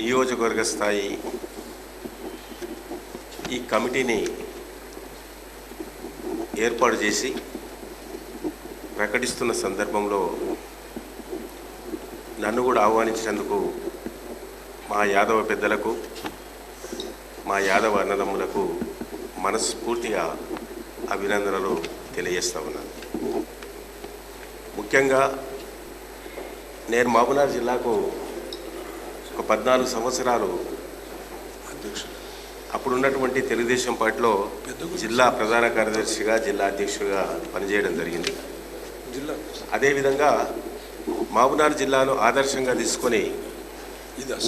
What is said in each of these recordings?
నియోజకవర్గ స్థాయి ఈ కమిటీని ఏర్పాటు చేసి ప్రకటిస్తున్న సందర్భంలో నన్ను కూడా ఆహ్వానించినందుకు మా యాదవ పెద్దలకు మా యాదవ అన్నదమ్ములకు మనస్ఫూర్తిగా అభినందనలు తెలియజేస్తా ఉన్నాను. ముఖ్యంగా నేను మహబూబ్నగర్ జిల్లాకు ఒక పద్నాలుగు సంవత్సరాలు అధ్యక్షుడు అప్పుడు ఉన్నటువంటి తెలుగుదేశం పార్టీలో జిల్లా ప్రధాన కార్యదర్శిగా జిల్లా అధ్యక్షుడిగా పనిచేయడం జరిగింది. జిల్లా అదేవిధంగా మహబూబ్నగర్ జిల్లాను ఆదర్శంగా తీసుకొని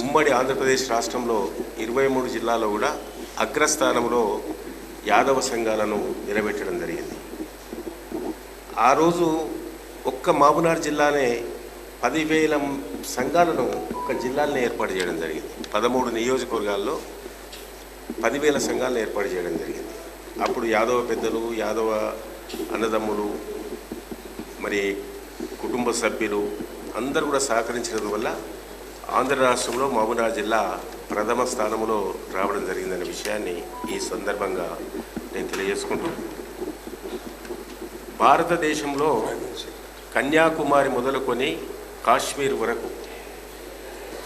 ఉమ్మడి ఆంధ్రప్రదేశ్ రాష్ట్రంలో ఇరవై మూడు జిల్లాల్లో కూడా అగ్రస్థానంలో యాదవ సంఘాలను నిలబెట్టడం జరిగింది. ఆ రోజు ఒక్క మహబూబ్నగర్ జిల్లానే పదివేల సంఘాలను ఒక జిల్లాలను ఏర్పాటు చేయడం జరిగింది. పదమూడు నియోజకవర్గాల్లో పదివేల సంఘాలను ఏర్పాటు చేయడం జరిగింది. అప్పుడు యాదవ పెద్దలు యాదవ అన్నదమ్ములు మరి కుటుంబ సభ్యులు అందరూ కూడా సహకరించడం వల్ల ఆంధ్ర రాష్ట్రంలో మహబూబ్నగర్ జిల్లా ప్రథమ స్థానంలో రావడం జరిగిందనే విషయాన్ని ఈ సందర్భంగా నేను తెలియజేసుకుంటూ భారతదేశంలో కన్యాకుమారి మొదలుకొని కాశ్మీర్ వరకు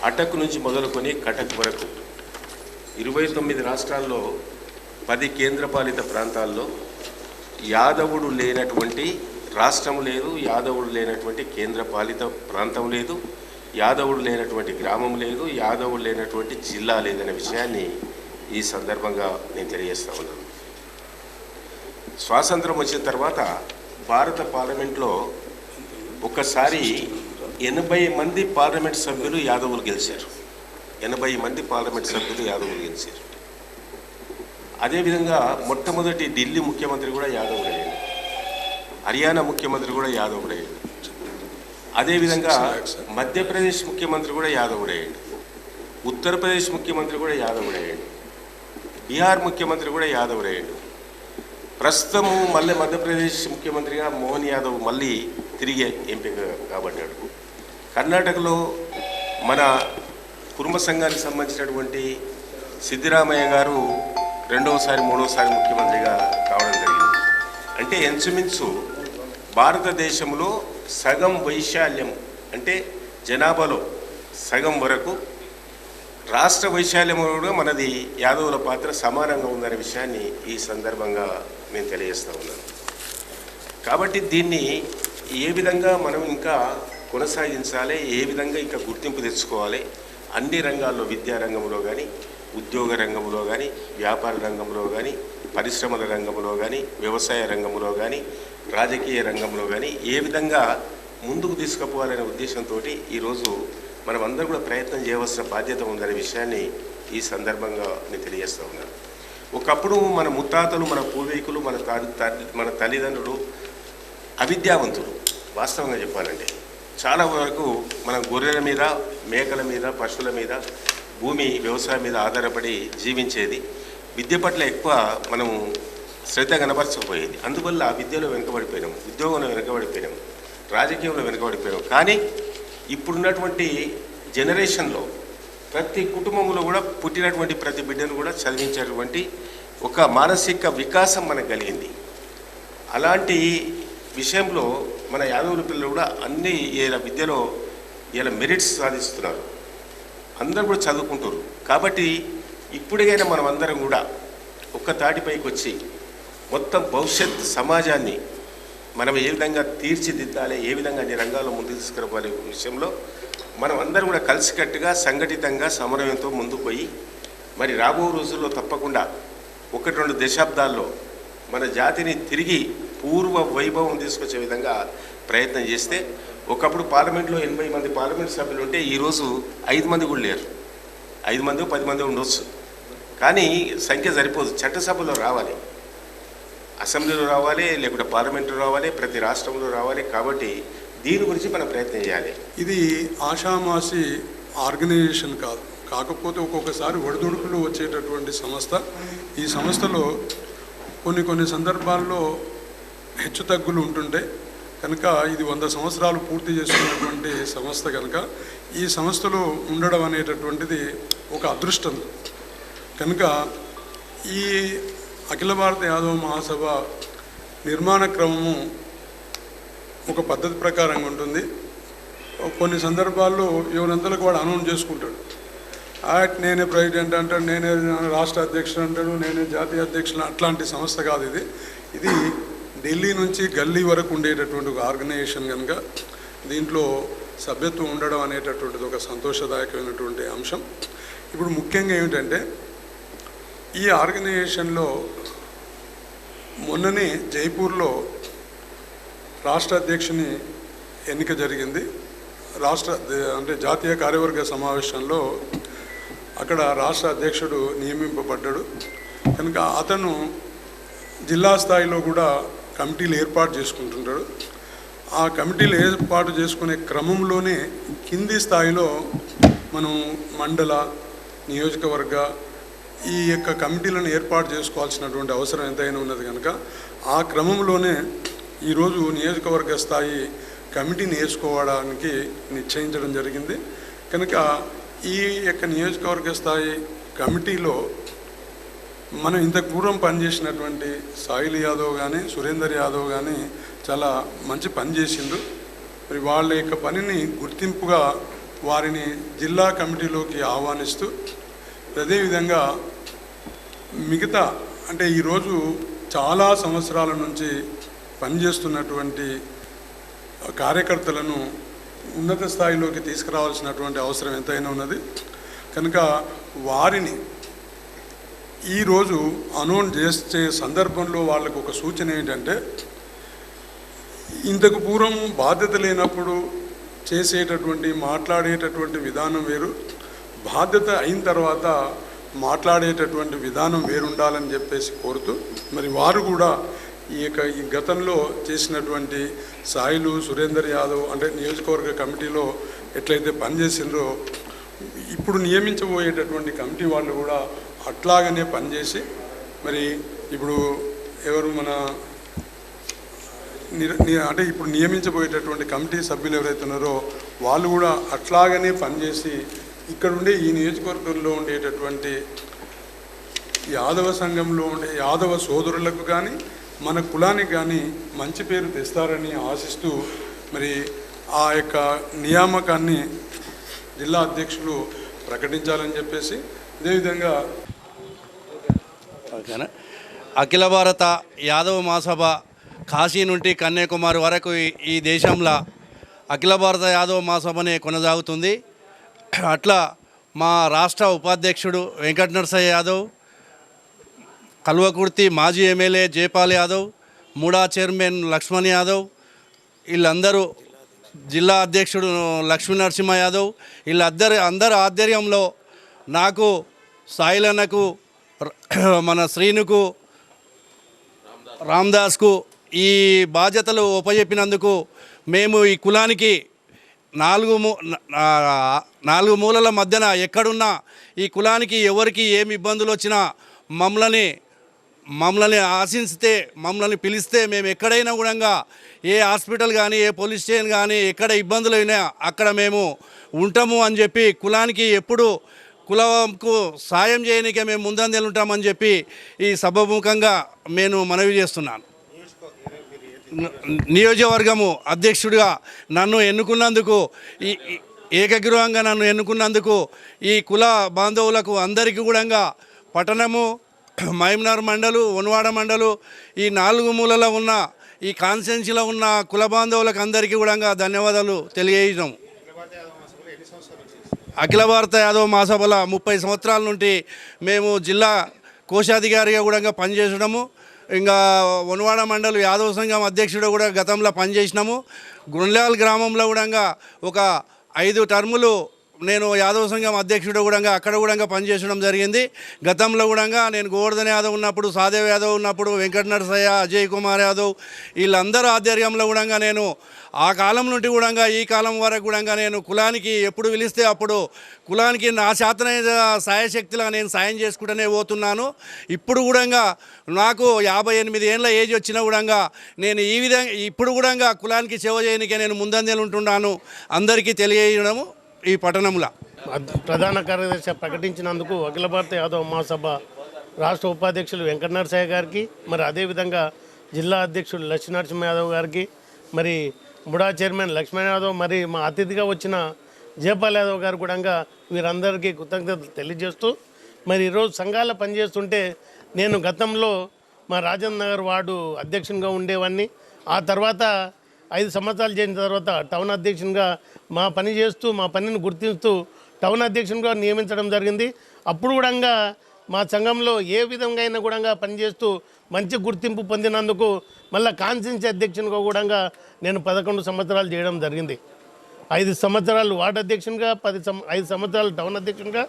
అటక్ నుంచి మొదలుకొని కటక్ వరకు. ఇరవై తొమ్మిది రాష్ట్రాల్లో పది కేంద్రపాలిత ప్రాంతాల్లో యాదవుడు లేనటువంటి రాష్ట్రం లేదు యాదవుడు లేనటువంటి కేంద్రపాలిత ప్రాంతం లేదు యాదవుడు లేనటువంటి గ్రామం లేదు యాదవుడు లేనటువంటి జిల్లా లేదనే విషయాన్ని ఈ సందర్భంగా నేను తెలియజేస్తా ఉన్నాను. స్వాతంత్రం వచ్చిన తర్వాత భారత పార్లమెంట్లో ఒక్కసారి ఎనభై మంది పార్లమెంట్ సభ్యులు యాదవులు గెలిచారు. ఎనభై మంది పార్లమెంట్ సభ్యులు యాదవులు గెలిచారు. అదేవిధంగా మొట్టమొదటి ఢిల్లీ ముఖ్యమంత్రి కూడా యాదవుడయ్యాడు హర్యానా ముఖ్యమంత్రి కూడా యాదవుడయ్యాడు అదేవిధంగా మధ్యప్రదేశ్ ముఖ్యమంత్రి కూడా యాదవుడయ్యాడు ఉత్తరప్రదేశ్ ముఖ్యమంత్రి కూడా యాదవుడయ్యాడు బీహార్ ముఖ్యమంత్రి కూడా యాదవుడయ్యాడు ప్రస్తుతము మళ్ళీ మధ్యప్రదేశ్ ముఖ్యమంత్రిగా మోహన్ యాదవ్ మళ్ళీ తిరిగి ఎంపిక కాబట్టాడు కర్ణాటకలో మన కుటుంబ సంఘానికి సంబంధించినటువంటి సిద్ధిరామయ్య గారు రెండవసారి మూడవసారి ముఖ్యమంత్రిగా కావడం జరిగింది. అంటే ఎంచుమించు భారతదేశంలో సగం వైశాల్యం అంటే జనాభాలో సగం వరకు రాష్ట్ర వైశాల్యం కూడా మనది యాదవుల పాత్ర సమానంగా ఉందనే విషయాన్ని ఈ సందర్భంగా నేను తెలియజేస్తూ ఉన్నాను. కాబట్టి దీన్ని ఏ విధంగా మనం ఇంకా కొనసాగించాలి ఏ విధంగా ఇంకా గుర్తింపు తెచ్చుకోవాలి అన్ని రంగాల్లో విద్యా రంగంలో కానీ ఉద్యోగ రంగంలో కానీ వ్యాపార రంగంలో కానీ పరిశ్రమల రంగంలో కానీ వ్యవసాయ రంగంలో కానీ రాజకీయ రంగంలో కానీ ఏ విధంగా ముందుకు తీసుకుపోవాలనే ఉద్దేశంతో ఈరోజు మనం అందరూ కూడా ప్రయత్నం చేయవలసిన బాధ్యత ఉందనే విషయాన్ని ఈ సందర్భంగా నేను తెలియజేస్తూ ఉన్నాను ఒకప్పుడు మన ముత్తాతలు మన పూర్వీకులు మన తా- మన తల్లిదండ్రులు అవిద్యావంతులు. వాస్తవంగా చెప్పాలంటే చాలా వరకు మన గొర్రెల మీద మేకల మీద పశువుల మీద భూమి వ్యవసాయం మీద ఆధారపడి జీవించేది. విద్య పట్ల ఎక్కువ మనం శ్రద్ధ కనపరచకపోయేది అందువల్ల విద్యలో వెనుకబడిపోయినాము ఉద్యోగంలో వెనుకబడిపోయినాము రాజకీయంలో వెనుకబడిపోయినాం. కానీ ఇప్పుడున్నటువంటి జనరేషన్లో ప్రతి కుటుంబంలో కూడా పుట్టినటువంటి ప్రతి బిడ్డను కూడా చదివించేటువంటి ఒక మానసిక వికాసం మనకు కలిగింది. అలాంటి విషయంలో మన యాదవుల పిల్లలు కూడా అన్ని ఇలా విద్యలో ఇలా మెరిట్స్ సాధిస్తున్నారు. అందరూ కూడా చదువుకుంటారు. కాబట్టి ఇప్పుడికైనా మనం అందరం కూడా ఒక్క తాటిపైకి వచ్చి మొత్తం భవిష్యత్ సమాజాన్ని మనం ఏ విధంగా తీర్చిదిద్దాలి ఏ విధంగా అన్ని రంగాల్లో ముందుకు తీసుకురావాలి విషయంలో మనం అందరం కూడా కలిసికట్టుగా సంఘటితంగా సమన్వయంతో ముందుకు పోయి మరి రాబో రోజుల్లో తప్పకుండా ఒకటి రెండు దశాబ్దాల్లో మన జాతిని తిరిగి పూర్వ వైభవం తీసుకొచ్చే విధంగా ప్రయత్నం చేస్తే ఒకప్పుడు పార్లమెంట్లో ఎనభై మంది పార్లమెంట్ సభ్యులు ఉంటే ఈరోజు ఐదు మంది కూడా లేరు. ఐదు మంది పది మంది ఉండొచ్చు. కానీ సంఖ్య సరిపోదు. చట్టసభలో రావాలి. అసెంబ్లీలో రావాలి లేకుంటే పార్లమెంట్లో రావాలి ప్రతి రాష్ట్రంలో రావాలి కాబట్టి దీని గురించి మనం ప్రయత్నం చేయాలి. ఇది ఆషామాషి ఆర్గనైజేషన్ కాదు. కాకపోతే ఒక్కొక్కసారి ఒడిదుడుకులు వచ్చేటటువంటి సంస్థ. ఈ సంస్థలో కొన్ని కొన్ని సందర్భాల్లో హెచ్చు తగ్గులు ఉంటుంటాయి కనుక ఇది వంద సంవత్సరాలు పూర్తి చేసుకున్నటువంటి సంస్థ కనుక ఈ సంస్థలో ఉండడం అనేటటువంటిది ఒక అదృష్టం. కనుక ఈ అఖిల భారత యాదవ మహాసభ నిర్మాణ క్రమము ఒక పద్ధతి ప్రకారంగా ఉంటుంది. కొన్ని సందర్భాల్లో ఎవరంతలకు వాడు అనౌన్స్ చేసుకుంటాడు. యాక్ట్ నేనే ప్రెసిడెంట్ అంటాడు నేనే రాష్ట్ర అధ్యక్షుడు అంటాడు నేనే జాతీయ అధ్యక్షుడు అట్లాంటి సంస్థ కాదు ఇది. ఇది ఢిల్లీ నుంచి గల్లీ వరకు ఉండేటటువంటి ఒక ఆర్గనైజేషన్ కనుక దీంట్లో సభ్యత్వం ఉండడం అనేటటువంటిది ఒక సంతోషదాయకమైనటువంటి అంశం. ఇప్పుడు ముఖ్యంగా ఏమిటంటే ఈ ఆర్గనైజేషన్లో మొన్ననే జైపూర్లో రాష్ట్ర అధ్యక్షుని ఎన్నిక జరిగింది. రాష్ట్ర అంటే జాతీయ కార్యవర్గ సమావేశంలో అక్కడ రాష్ట్ర అధ్యక్షుడు నియమింపబడ్డాడు. కనుక అతను జిల్లా స్థాయిలో కూడా కమిటీలు ఏర్పాటు చేసుకుంటుంటాడు. ఆ కమిటీలు ఏర్పాటు చేసుకునే క్రమంలోనే కింది స్థాయిలో మనం మండల నియోజకవర్గ ఈ యొక్క కమిటీలను ఏర్పాటు చేసుకోవాల్సినటువంటి అవసరం ఎంతైనా ఉన్నది కనుక ఆ క్రమంలోనే ఈరోజు నియోజకవర్గ స్థాయి కమిటీని వేసుకోవడానికి నిశ్చయించడం జరిగింది. కనుక ఈ యొక్క నియోజకవర్గ స్థాయి కమిటీలో మనం ఇంతకు పూర్వం పనిచేసినటువంటి సాయిల్ యాదవ్ కానీ సురేందర్ యాదవ్ కానీ చాలా మంచి పని చేసిండ్రు. మరి వాళ్ళ యొక్క పనిని గుర్తింపుగా వారిని జిల్లా కమిటీలోకి ఆహ్వానిస్తూ అదేవిధంగా మిగతా అంటే ఈరోజు చాలా సంవత్సరాల నుంచి పనిచేస్తున్నటువంటి కార్యకర్తలను ఉన్నత స్థాయిలోకి తీసుకురావాల్సినటువంటి అవసరం ఎంతైనా ఉన్నది. కనుక వారిని ఈరోజు అనౌన్స్ చేసే సందర్భంలో వాళ్ళకు ఒక సూచన ఏంటంటే ఇంతకు పూర్వం బాధ్యత లేనప్పుడు చేసేటటువంటి మాట్లాడేటటువంటి విధానం వేరు. బాధ్యత అయిన తర్వాత మాట్లాడేటటువంటి విధానం వేరుండాలని చెప్పేసి కోరుతూ మరి వారు కూడా ఈ యొక్క ఈ గతంలో చేసినటువంటి సాయిలు సురేందర్ యాదవ్ అంటే నియోజకవర్గ కమిటీలో ఎట్లయితే పనిచేసిండ్రో ఇప్పుడు నియమించబోయేటటువంటి కమిటీ వాళ్ళు కూడా అట్లాగనే పనిచేసి మరి ఇప్పుడు ఎవరు మన ని- అంటే ఇప్పుడు నియమించబోయేటటువంటి కమిటీ సభ్యులు ఎవరైతే ఉన్నారో వాళ్ళు కూడా అట్లాగనే పనిచేసి ఇక్కడ ఉండే ఈ నియోజకవర్గంలో ఉండేటటువంటి యాదవ సంఘంలో ఉండే యాదవ సోదరులకు కానీ మన కులానికి కానీ మంచి పేరు తెస్తారని ఆశిస్తూ మరి ఆ యొక్క నియామకాన్ని జిల్లా అధ్యక్షులు ప్రకటించాలని చెప్పేసి అదేవిధంగా ఓకేనా? అఖిల భారత యాదవ మహాసభ కాశీ నుండి కన్యాకుమారి వరకు ఈ- దేశంలో అఖిల భారత యాదవ మహాసభనే కొనసాగుతుంది. అట్లా మా రాష్ట్ర ఉపాధ్యక్షుడు వెంకట నరసయ్య యాదవ్ కల్వకుర్తి మాజీ ఎమ్మెల్యే జయపాల్ యాదవ్ మూడా చైర్మన్ లక్ష్మణ్ యాదవ్ వీళ్ళందరూ జిల్లా అధ్యక్షుడు లక్ష్మీ నరసింహ యాదవ్ వీళ్ళందరి అందరి ఆధ్వర్యంలో నాకు సాయిలన్నకు మన శ్రీనుకు రామ్దాస్కు ఈ బాధ్యతలు ఉపజెప్పినందుకు మేము ఈ కులానికి నాలుగు మూ నా- నాలుగు మూలల మధ్యన ఎక్కడున్నా ఈ కులానికి ఎవరికి ఏమి ఇబ్బందులు వచ్చినా మమ్మల్ని మమ్మల్ని ఆశిస్తే మమ్మల్ని పిలిస్తే మేము ఎక్కడైనా కూడా ఏ హాస్పిటల్ కానీ ఏ పోలీస్ స్టేషన్ కానీ ఎక్కడ ఇబ్బందులు అయినా అక్కడ మేము ఉంటాము అని చెప్పి కులానికి ఎప్పుడు కులంకు సాయం చేయనికే మేము ముందంజలు ఉంటామని చెప్పి ఈ సభముఖంగా నేను మనవి చేస్తున్నాను. నియోజకవర్గము అధ్యక్షుడిగా నన్ను ఎన్నుకున్నందుకు ఈ ఈ- ఏకగ్రీవంగా నన్ను ఎన్నుకున్నందుకు ఈ కుల బాంధవులకు అందరికీ కూడా పట్టణము మహిమనార్ మండలు వనవాడ మండలు ఈ నాలుగు మూలలో ఉన్న ఈ కాన్సెన్సీలో ఉన్న కుల బాంధవులకు అందరికీ కూడా ధన్యవాదాలు తెలియజేయడం. అఖిల భారత యాదవ్ మహాసభల ముప్పై సంవత్సరాల నుండి మేము జిల్లా కోశాధికారిగా కూడా పనిచేసడము ఇంకా వనవాడ మండలి యాదవ సంఘం అధ్యక్షుడు కూడా గతంలో పనిచేసినాము. గుండ్లాల్ గ్రామంలో కూడా ఒక ఐదు టర్ములు నేను యాదవ సంఘం అధ్యక్షుడు కూడా అక్కడ కూడా పనిచేసడం జరిగింది. గతంలో కూడా నేను గోవర్ధన్ యాదవ్ ఉన్నప్పుడు సాదేవ్ యాదవ్ ఉన్నప్పుడు వెంకట నరసయ్య అజయ్ కుమార్ యాదవ్ వీళ్ళందరూ ఆధ్వర్యంలో కూడా నేను ఆ కాలం నుండి కూడా ఈ కాలం వరకు కూడా నేను కులానికి ఎప్పుడు పిలిస్తే అప్పుడు కులానికి నా శాతనైన సాయశక్తిలా నేను సాయం చేసుకుంటూనే పోతున్నాను. ఇప్పుడు కూడా నాకు యాభై ఎనిమిది ఏళ్ళ ఏజ్ వచ్చినా కూడా నేను ఈ విధంగా ఇప్పుడు కూడా కులానికి సేవ చేయనికే నేను ముందంజలు ఉంటున్నాను. అందరికీ తెలియజేయడము ఈ పట్టణంలో ప్రధాన కార్యదర్శి ప్రకటించినందుకు అఖిల భారత యాదవ్ మహాసభ రాష్ట్ర ఉపాధ్యక్షులు వెంకటనరసయ్య గారికి మరి అదేవిధంగా జిల్లా అధ్యక్షుడు లక్ష్మీనరసింహ యాదవ్ గారికి మరి బుడా చైర్మన్ లక్ష్మణ్ యాదవ్ మరి మా అతిథిగా వచ్చిన జయపాల్ యాదవ్ గారు కూడా వీరందరికీ కృతజ్ఞతలు తెలియజేస్తూ మరి ఈరోజు సంఘాల పనిచేస్తుంటే నేను గతంలో మా రాజేంద్ర నగర్ వార్డు అధ్యక్షునిగా ఉండేవాడిని ఆ తర్వాత ఐదు సంవత్సరాలు చేసిన తర్వాత టౌన్ అధ్యక్షునిగా మా పని చేస్తూ మా పనిని గుర్తిస్తూ టౌన్ అధ్యక్షునిగా నియమించడం జరిగింది. అప్పుడు కూడా మా సంఘంలో ఏ విధంగా అయినా కూడా పనిచేస్తూ మంచి గుర్తింపు పొందినందుకు మళ్ళీ కాన్స్టిట్యూన్సీ అధ్యక్షునిగా కూడా నేను పదకొండు సంవత్సరాలు చేయడం జరిగింది. ఐదు సంవత్సరాలు వార్డు అధ్యక్షునిగా పది సం ఐదు సంవత్సరాలు టౌన్ అధ్యక్షునిగా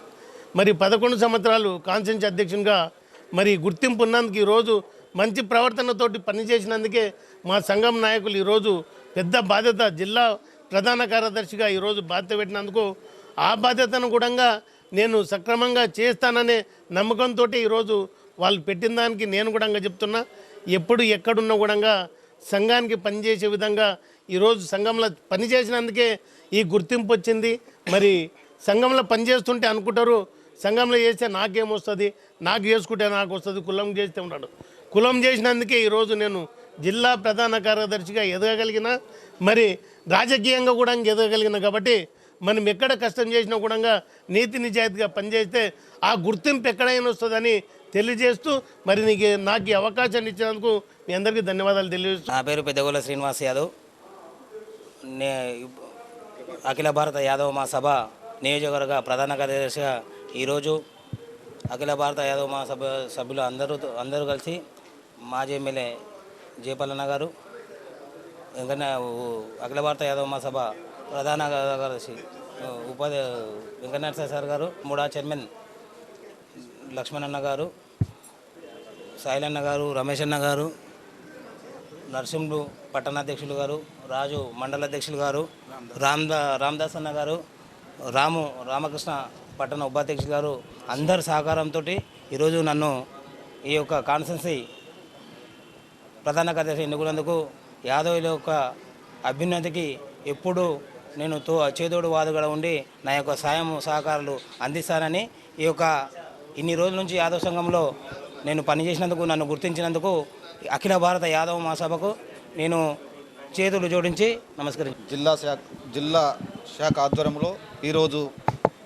మరి పదకొండు సంవత్సరాలు కాన్స్టిట్యూన్సీ అధ్యక్షునిగా మరి గుర్తింపు ఉన్నందుకు ఈరోజు మంచి ప్రవర్తనతోటి పనిచేసినందుకే మా సంఘం నాయకులు ఈరోజు పెద్ద బాధ్యత జిల్లా ప్రధాన కార్యదర్శిగా ఈరోజు బాధ్యత పెట్టినందుకు ఆ బాధ్యతను కూడా నేను సక్రమంగా చేస్తాననే నమ్మకంతో ఈరోజు వాళ్ళు పెట్టిన దానికి నేను కూడా చెప్తున్నా ఎప్పుడు ఎక్కడున్నా కూడా సంఘానికి పనిచేసే విధంగా ఈరోజు సంఘంలో పనిచేసినందుకే ఈ గుర్తింపు వచ్చింది. మరి సంఘంలో పనిచేస్తుంటే అనుకుంటారు సంఘంలో చేస్తే నాకేమొస్తుంది నాకు చేసుకుంటే నాకు వస్తుంది కులం చేస్తే ఉన్నాడు కులం చేసినందుకే ఈరోజు నేను జిల్లా ప్రధాన కార్యదర్శిగా ఎదగగలిగిన మరి రాజకీయంగా కూడా ఎదగగలిగిన కాబట్టి మనం ఎక్కడ కష్టం చేసినా కూడా నీతి నిజాయితీగా పనిచేస్తే ఆ గుర్తింపు ఎక్కడైనా వస్తుందని తెలియజేస్తూ మరి నీకు నాకు ఈ అవకాశాన్ని ఇచ్చినందుకు మీ అందరికీ ధన్యవాదాలు తెలియజేస్తూ నా పేరు పెద్దగోళ్ళ శ్రీనివాస్ యాదవ్. నే అఖిల భారత యాదవ్ మా సభ నియోజకవర్గ ప్రధాన కార్యదర్శిగా ఈరోజు అఖిల భారత యాదవ్ మా సభ సభ్యులు అందరూ అందరూ కలిసి మాజీ ఎమ్మెల్యే జయపాలన్న గారు వెంకన్న అఖిల భారత యాదవ మా సభ ప్రధాన కార్యదర్శి ఉపాధి వెంకటనరసింహ సార్ గారు మూడా చైర్మన్ లక్ష్మణన్న గారు సాయిలన్న గారు రమేష్ అన్న గారు నరసింహుడు పట్టణాధ్యక్షులు గారు రాజు మండల అధ్యక్షులు గారు రామ్దా రామదాస్ అన్న గారు రాము రామకృష్ణ పట్టణ ఉపాధ్యక్షులు గారు అందరి సహకారంతో ఈరోజు నన్ను ఈ యొక్క కాన్స్టెన్సీ ప్రధాన కార్యదర్శి ఎన్నుకున్నందుకు యాదవ్ యొక్క అభ్యున్నతికి ఎప్పుడు నేను తో చేదోడు వాదుగా ఉండి నా యొక్క సాయం సహకారాలు అందిస్తానని ఈ యొక్క ఇన్ని రోజుల నుంచి యాదవ సంఘంలో నేను పనిచేసినందుకు నన్ను గుర్తించినందుకు అఖిల భారత యాదవ మహాసభకు నేను చేతులు జోడించి నమస్కరించాను జిల్లా శాఖ జిల్లా శాఖ ఆధ్వర్యంలో ఈరోజు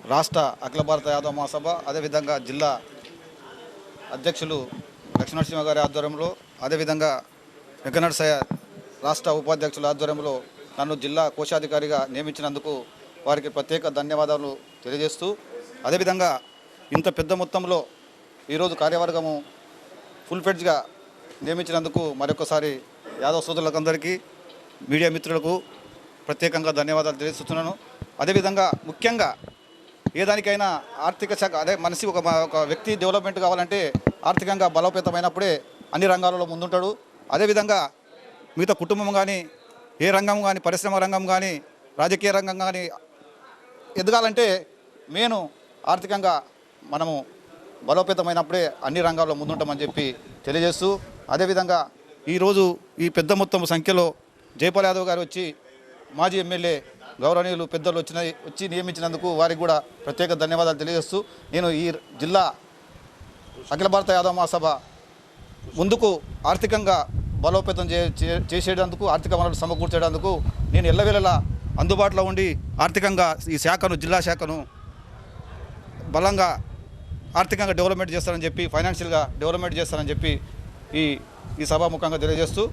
రాష్ట్ర అఖిల భారత యాదవ మహాసభ అదేవిధంగా జిల్లా అధ్యక్షులు లక్ష్మణసింహ గారి ఆధ్వర్యంలో అదేవిధంగా వెంకనరసయ్య రాష్ట్ర ఉపాధ్యక్షుల ఆధ్వర్యంలో నన్ను జిల్లా కోశాధికారిగా నియమించినందుకు వారికి ప్రత్యేక ధన్యవాదాలు తెలియజేస్తూ అదేవిధంగా ఇంత పెద్ద మొత్తంలో ఈరోజు కార్యవర్గము ఫుల్ ఫెడ్జ్గా నియమించినందుకు మరొకసారి యాదవ్ సోదరులకందరికీ మీడియా మిత్రులకు ప్రత్యేకంగా ధన్యవాదాలు తెలియజేస్తున్నాను. అదేవిధంగా ముఖ్యంగా ఏ దానికైనా ఆర్థిక శాఖ అదే మనిషి ఒక ఒక వ్యక్తి డెవలప్మెంట్ కావాలంటే ఆర్థికంగా బలోపేతమైనప్పుడే అన్ని రంగాలలో ముందుంటాడు. అదేవిధంగా మిగతా కుటుంబం కానీ ఏ రంగం కానీ పరిశ్రమ రంగం కానీ రాజకీయ రంగం కానీ ఎదగాలంటే నేను ఆర్థికంగా మనము బలోపేతమైనప్పుడే అన్ని రంగాల్లో ముందుంటామని చెప్పి తెలియజేస్తూ అదేవిధంగా ఈరోజు ఈ పెద్ద మొత్తం సంఖ్యలో జైపాల్ యాదవ్ గారు వచ్చి మాజీ ఎమ్మెల్యే గౌరవనీయులు పెద్దలు వచ్చిన వచ్చి నియమించినందుకు వారికి కూడా ప్రత్యేక ధన్యవాదాలు తెలియజేస్తూ నేను ఈ జిల్లా అఖిల భారత యాదవ్ మహాసభ ముందుకు ఆర్థికంగా బలోపేతం చే చే- చేసేటందుకు ఆర్థిక వనరులు సమకూర్చేటందుకు నేను ఎల్లవేళలా అందుబాటులో ఉండి ఆర్థికంగా ఈ శాఖను జిల్లా శాఖను బలంగా ఆర్థికంగా డెవలప్మెంట్ చేస్తానని చెప్పి ఫైనాన్షియల్గా డెవలప్మెంట్ చేస్తారని చెప్పి ఈ ఈ సభాముఖంగా తెలియజేస్తూ